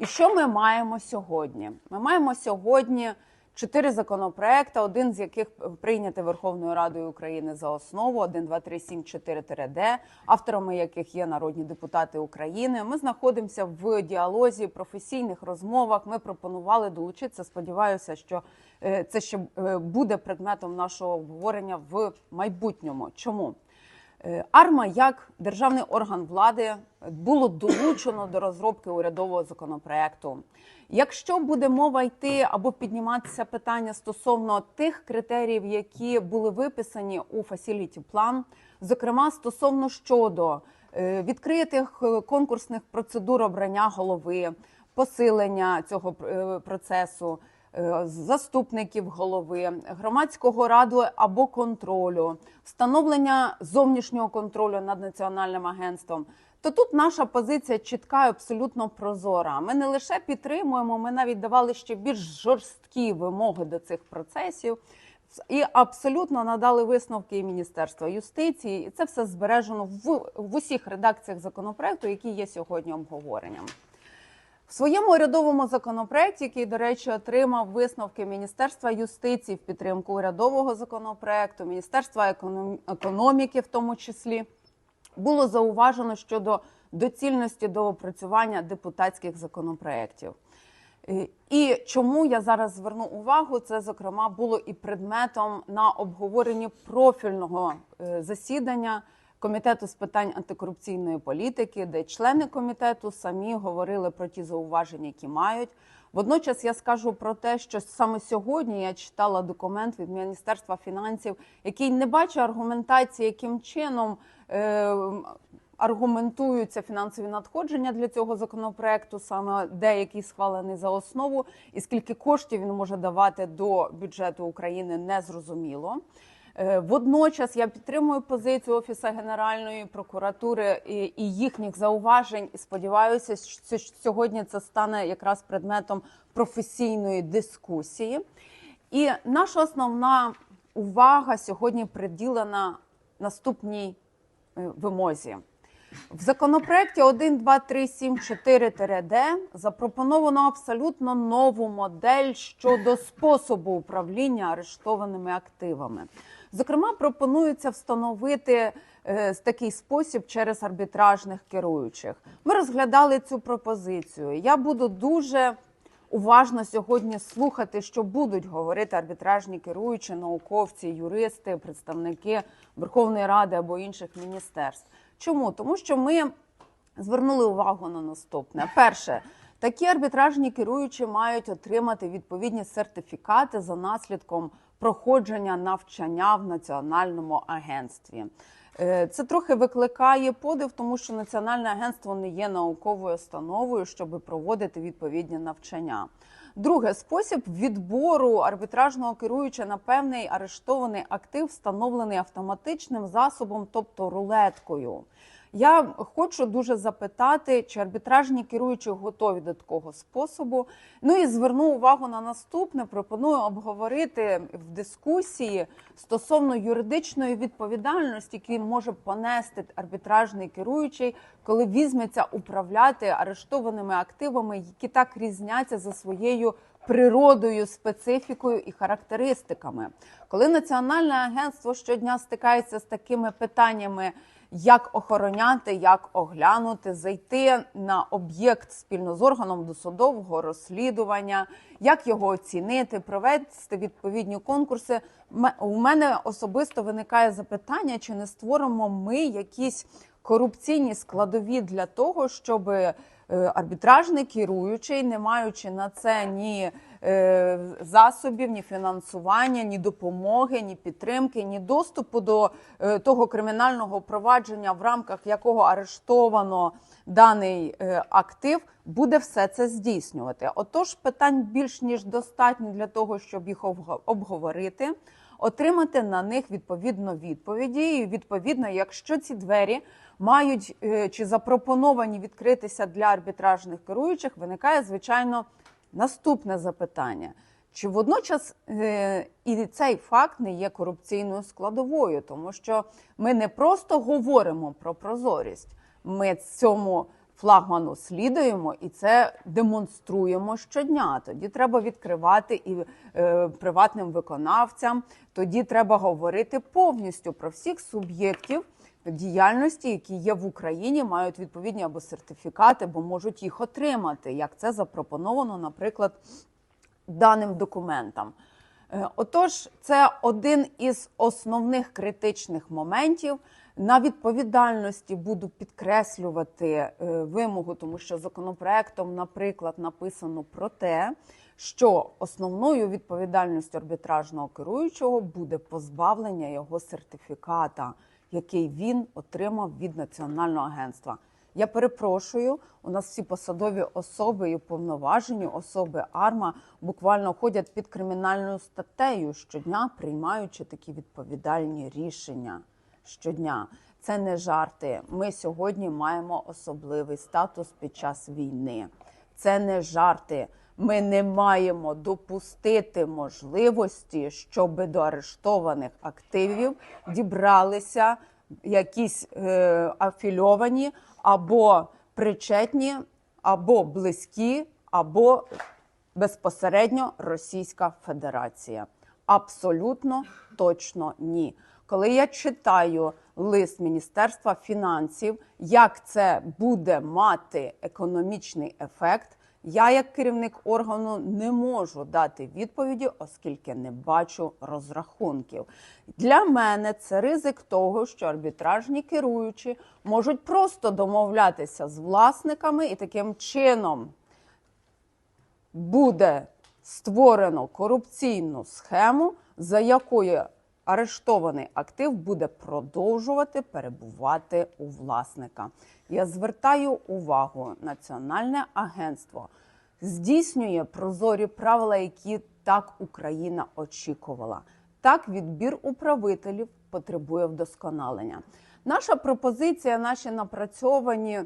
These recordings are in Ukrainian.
І що ми маємо сьогодні? Ми маємо сьогодні чотири законопроекти, один з яких прийнятий Верховною Радою України за основу 1, 2, 3, 7, 4 д авторами яких є народні депутати України. Ми знаходимося в діалозі, професійних розмовах. Ми пропонували долучитися. Сподіваюся, що е, це ще е, буде предметом нашого обговорення в майбутньому. Чому? Е, АРМА як державний орган влади було долучено до розробки урядового законопроекту. Якщо буде мова йти або підніматися питання стосовно тих критеріїв, які були виписані у Facility Plan, зокрема стосовно щодо е, відкритих е, конкурсних процедур обрання голови, посилення цього процесу, заступників голови, громадського раду або контролю, встановлення зовнішнього контролю над національним агентством. То тут наша позиція чітка і абсолютно прозора. Ми не лише підтримуємо, ми навіть давали ще більш жорсткі вимоги до цих процесів. І абсолютно надали висновки і Міністерства юстиції, і це все збережено в, в усіх редакціях законопроекту, які є сьогодні обговоренням. В своєму урядовому законопроекті, який, до речі, отримав висновки Міністерства юстиції в підтримку урядового законопроекту, Міністерства економіки, в тому числі, було зауважено щодо доцільності до опрацювання депутатських законопроєктів. Е, І чому я зараз зверну увагу, це зокрема було і предметом на обговоренні профільного е, засідання комітету з питань антикорупційної політики, де члени комітету самі говорили про ті зауваження, які мають. Водночас я скажу про те, що саме сьогодні я читала документ від Міністерства фінансів, який не бачить аргументації, яким чином е, аргументуються фінансові надходження для цього законопроекту, саме деякий схвалений за основу, і скільки коштів він може давати до бюджету України, не зрозуміло. Е, Водночас я підтримую позицію Офісу Генеральної прокуратури і, їхніх зауважень. І сподіваюся, що сьогодні це стане якраз предметом професійної дискусії. І наша основна увага сьогодні приділена наступній е, вимозі. В законопроекті 1, 2, 3, 7, 4 д запропоновано абсолютно нову модель щодо способу управління арештованими активами. Зокрема, пропонується встановити е, такий спосіб через арбітражних керуючих. Ми розглядали цю пропозицію. Я буду дуже уважно сьогодні слухати, що будуть говорити арбітражні керуючі, науковці, юристи, представники Верховної Ради або інших міністерств. Чому? Тому що ми звернули увагу на наступне. Перше, такі арбітражні керуючі мають отримати відповідні сертифікати за наслідком проходження навчання в національному агентстві. Е, Це трохи викликає подив, тому що національне агентство не є науковою установою, щоб проводити відповідні навчання. Друге спосіб відбору арбітражного керуюча на певний арештований актив, встановлений автоматичним засобом, тобто рулеткою. Я хочу дуже запитати, чи арбітражні керуючі готові до такого способу. Ну і зверну увагу на наступне. Пропоную обговорити в дискусії стосовно юридичної відповідальності, яку може понести арбітражний керуючий, коли візьметься управляти арештованими активами, які так різняться за своєю природою, специфікою і характеристиками. Коли національне агентство щодня стикається з такими питаннями. Як охороняти, як оглянути, зайти на об'єкт спільно з органом досудового розслідування, як його оцінити, провести відповідні конкурси. У мене особисто виникає запитання, чи не створимо ми якісь корупційні складові для того, щоб арбітражний керуючий, не маючи на це ні е, засобів, ні фінансування, ні допомоги, ні підтримки, ні доступу до е, того кримінального провадження, в рамках якого арештовано даний е, актив, буде все це здійснювати. Отож, питань більш ніж достатньо для того, щоб їх обго- обговорити. Отримати на них відповідно відповіді, і відповідно, якщо ці двері мають е, чи запропоновані відкритися для арбітражних керуючих, виникає звичайно наступне запитання: чи водночас е, і цей факт не є корупційною складовою, тому що ми не просто говоримо про прозорість, ми цьому флагману слідуємо і це демонструємо щодня. Тоді треба відкривати і е, приватним виконавцям. Тоді треба говорити повністю про всіх суб'єктів діяльності, які є в Україні, мають відповідні або сертифікати, бо можуть їх отримати, як це запропоновано, наприклад, даним документам. Е, Отож, це один із основних критичних моментів. На відповідальності буду підкреслювати е, вимогу, тому що законопроектом, наприклад, написано про те, що основною відповідальністю арбітражного керуючого буде позбавлення його сертифіката, який він отримав від національного агентства. Я перепрошую, у нас всі посадові особи і уповноважені особи АРМА буквально ходять під кримінальною статтею щодня, приймаючи такі відповідальні рішення. Щодня це не жарти. Ми сьогодні маємо особливий статус під час війни. Це не жарти. Ми не маємо допустити можливості, щоб до арештованих активів дібралися якісь е, афільовані або причетні, або близькі, або безпосередньо Російська Федерація. Абсолютно точно ні. Коли я читаю лист Міністерства фінансів, як це буде мати економічний ефект, я, як керівник органу, не можу дати відповіді, оскільки не бачу розрахунків. Для мене це ризик того, що арбітражні керуючі можуть просто домовлятися з власниками і таким чином буде створено корупційну схему, за якою арештований актив буде продовжувати перебувати у власника. Я звертаю увагу, Національне агентство здійснює прозорі правила, які так Україна очікувала. Так, відбір управителів потребує вдосконалення. Наша пропозиція, наші напрацьовані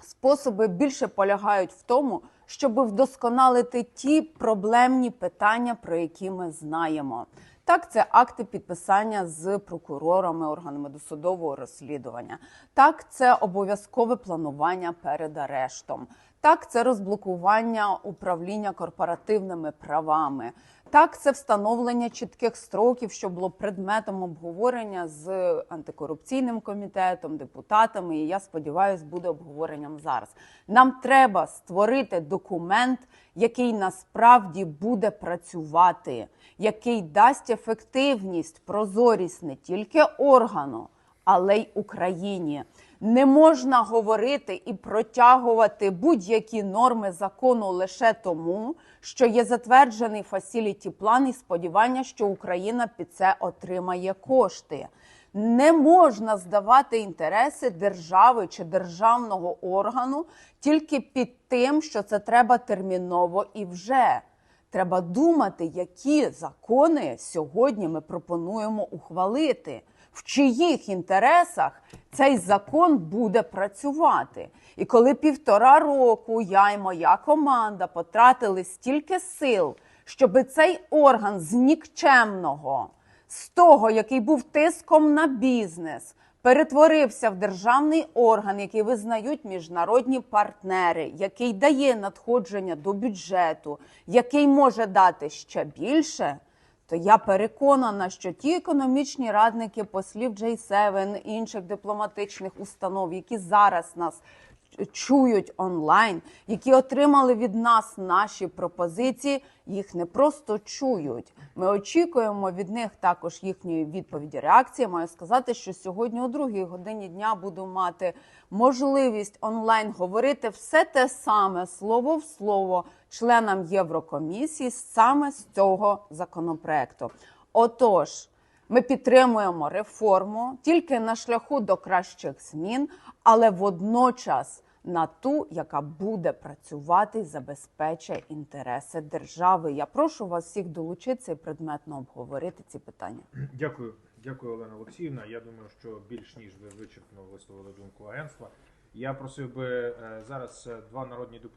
способи більше полягають в тому, щоб вдосконалити ті проблемні питання, про які ми знаємо. Так, це акти підписання з прокурорами, органами досудового розслідування. Так, це обов'язкове планування перед арештом. Так, це розблокування управління корпоративними правами. Так, це встановлення чітких строків, що було предметом обговорення з антикорупційним комітетом, депутатами. І я сподіваюся, буде обговоренням зараз. Нам треба створити документ, який насправді буде працювати, який дасть ефективність, прозорість не тільки органу, але й Україні. Не можна говорити і протягувати будь-які норми закону лише тому, що є затверджений фасіліті план і сподівання, що Україна під це отримає кошти. Не можна здавати інтереси держави чи державного органу тільки під тим, що це треба терміново і вже. Треба думати, які закони сьогодні ми пропонуємо ухвалити, в чиїх інтересах цей закон буде працювати. І коли півтора року я і моя команда потратили стільки сил, щоб цей орган з нікчемного, з того, який був тиском на бізнес, перетворився в державний орган, який визнають міжнародні партнери, який дає надходження до бюджету, який може дати ще більше. То я переконана, що ті економічні радники послів J7, інших дипломатичних установ, які зараз нас чують онлайн, які отримали від нас наші пропозиції, їх не просто чують. Ми очікуємо від них також їхньої відповіді. Реакції маю сказати, що сьогодні о другій годині дня буду мати можливість онлайн говорити все те саме слово в слово членам Єврокомісії саме з цього законопроекту. Отож. Ми підтримуємо реформу тільки на шляху до кращих змін, але водночас на ту, яка буде працювати забезпечує інтереси держави. Я прошу вас всіх долучитися і предметно обговорити ці питання. Дякую, дякую, Олена Олексіївна. Я думаю, що більш ніж ви вичерпно висловили думку агентства. Я просив би е, зараз е, два народні депутати.